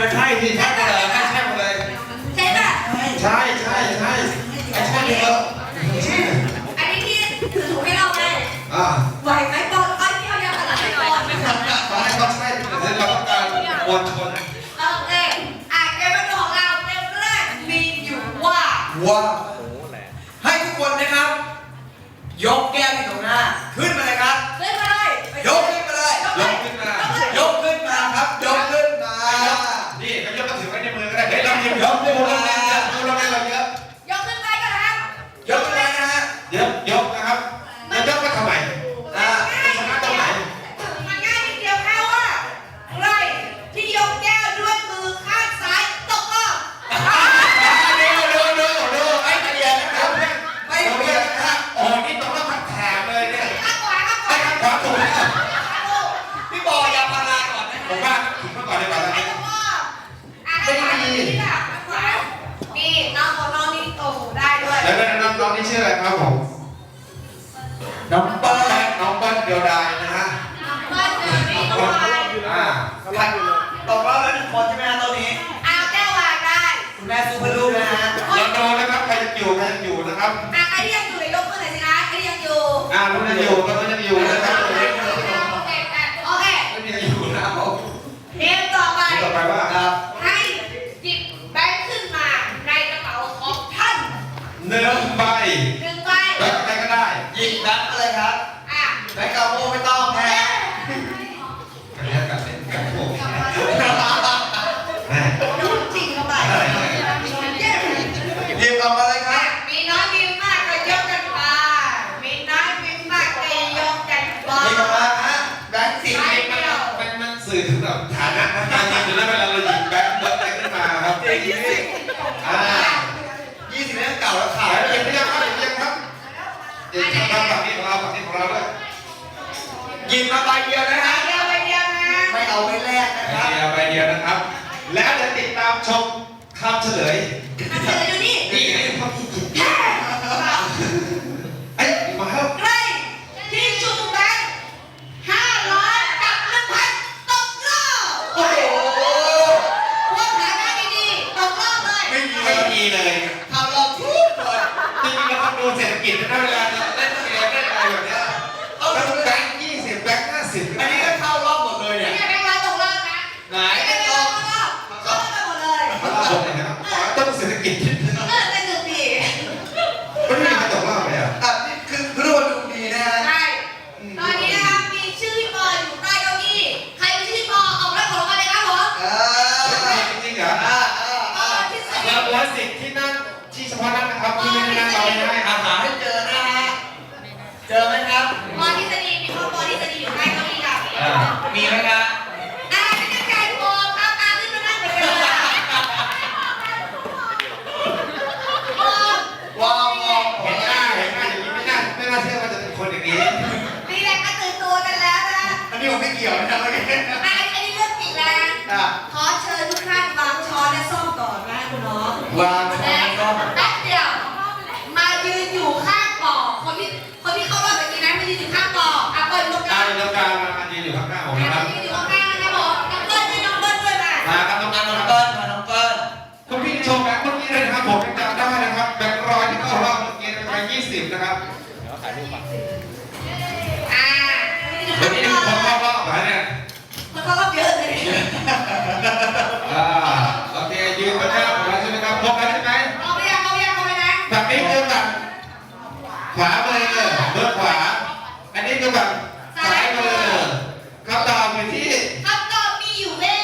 มันใช่ที่แท้ ಒಪ್ಪಂದ ยินมาใบเดียวนะฮะเดีไเดียวนะไม่เอาไม่แลกนะครับ ใบเดียวใบเดียวนะครับ แล้วเดี๋ยวติดตามชมคำเฉลยอ่เฉลยดูนี่นี่ไงคำที่ถูกเอ้ยมาแล้วใครที่ชูแบงค์ห้าร้อยกับหนึ่พันตกรอบโอ้โหพวกฐานะดีๆตกรอบเลย ไม่มีเลย คืแบบสายมือคำตอบอยู่ที่คำตอบมีอยู่เว่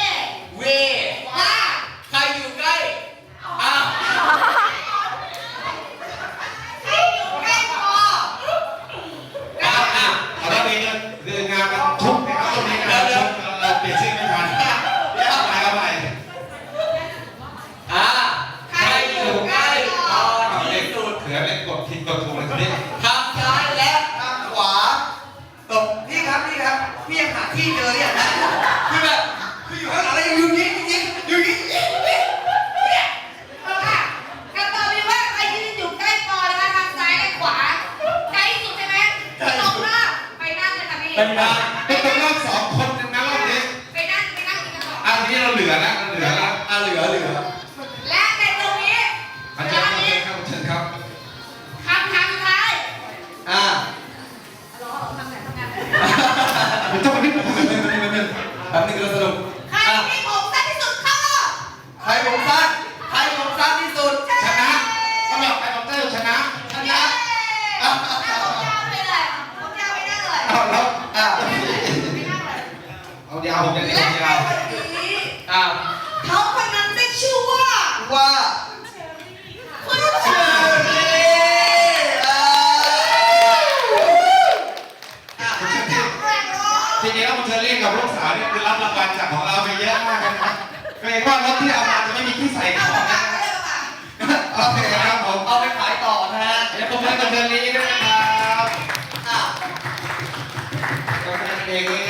เว่าใครอยู่ใกล้อ้าวใครอยู่ใกล้พออ้าอาวอรับเองเดินงานกันทุกนะครับตรงนี้นรเปลี่ยชื่อไม่ทัเดี๋ยวาใหม่เอาใใครอยู่ใกล้พอที่สุดเผื่อไกดผิดกดถูกเลยที่ ที่เจออย่างนะ ยาวผมจะเรียนยาวอ่เขาคนนั้นได้ชื่อว่าว่าเชอรี่อ่ารงร้จริงๆแล้วคุณเลีกับลูกสาวนี่รับรางวัลจากของเราไปเยอะมากนะเกรงว่ารถที่เอามาจะไม่มีที่ใส่ของนะโอเคครับผมเอาไปขายต่อนะฮะเดี๋ยวผมให้กับเชอรี่ด้วยนะครับอะ ก็เป็เพลงนี้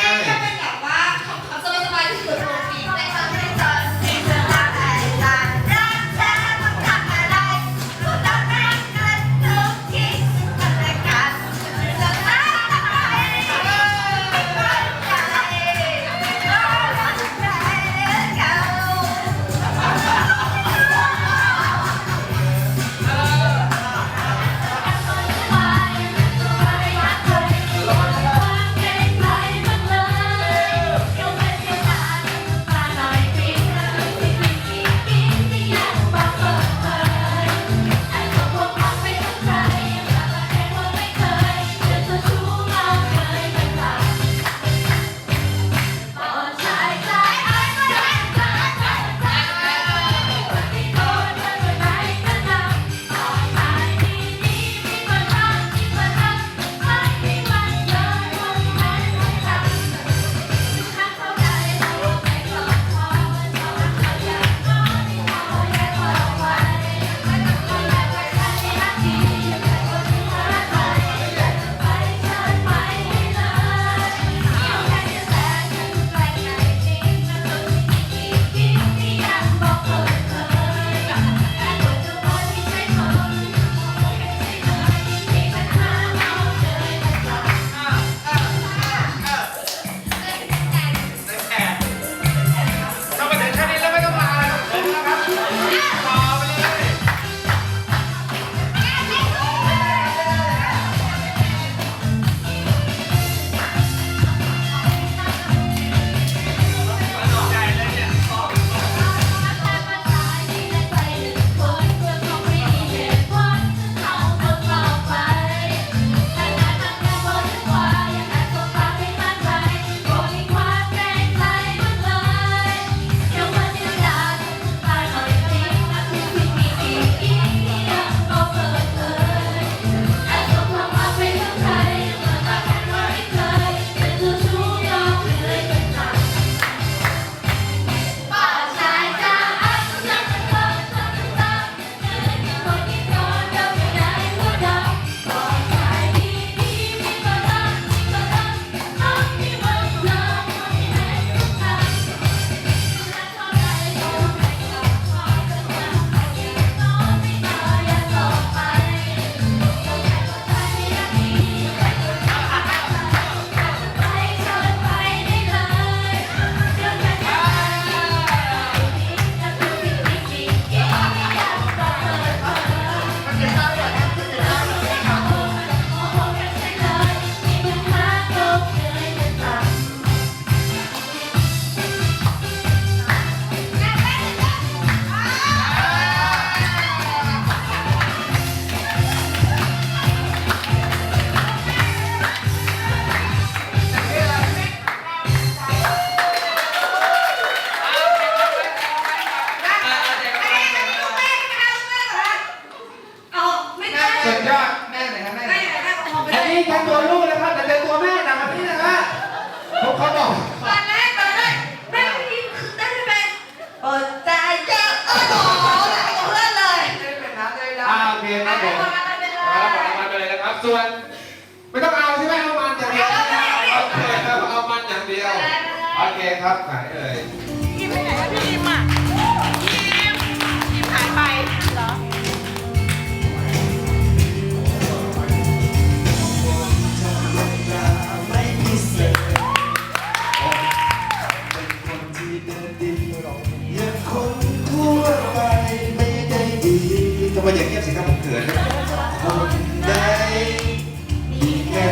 เคครับไหนเอ่ยยิ้มไปไหนอะพี่ยิ้มอะยิ้มยิ้มหายไปเหรอทำไมอย่างเงียบสิครับผมเขินคนใดมีแค่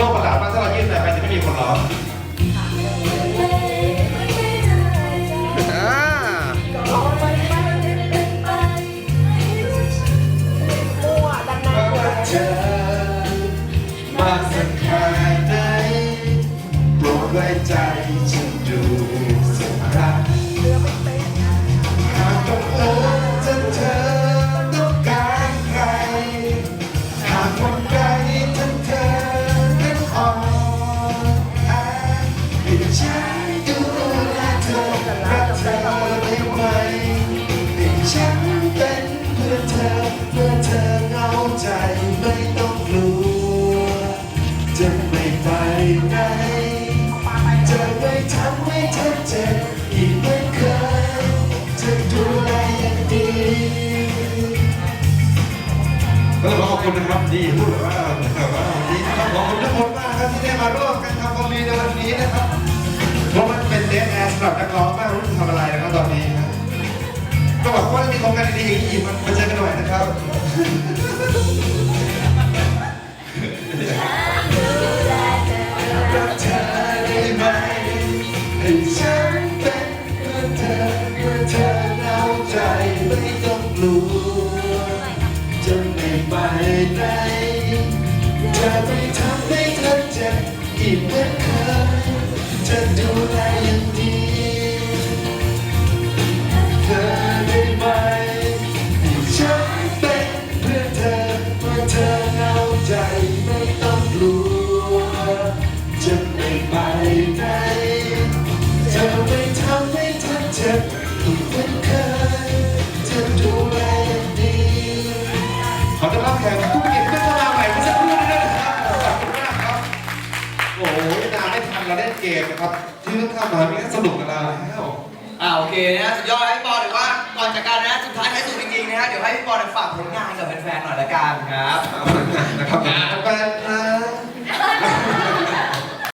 โรคประหลาดมากถ้าเรายื่นแบบไปจะไม่มีคนร้องอ่ามั่วดังนั้นว่าเธอมากสักแค่ไหนโปรดไว้ใจฉันดู คุณนะครับดีพูดแบบว่าแบบว่าดีนะครับขอบคุณทุกคนมากครับที่ได้มาร่วมกันทำความดีในวันนี้นะครับเพราะมันเป็นเดทแอร์สำหรับนักร้องไม่รู้จะทำอะไรนะครับตอนนี้นะก็บอกว่ามีโครงการดีๆอีกมันมาเจอกันหน่อยนะครับ ไหนจะไม่ทำให้เธอเจ็บอีกเหมือนเคยจะดูแลามายนี่สนุกกันแล้วอ่าโอเคนะสุดยอดให้พี่บอลหรือว่าก่อนจากการนะสุดท้ายท้ายสุดจริงๆนะฮะเดี๋ยวให้พี่ปอลฝากผลงานกับแฟนๆหน่อยละกันครับ นะครับแฟนๆ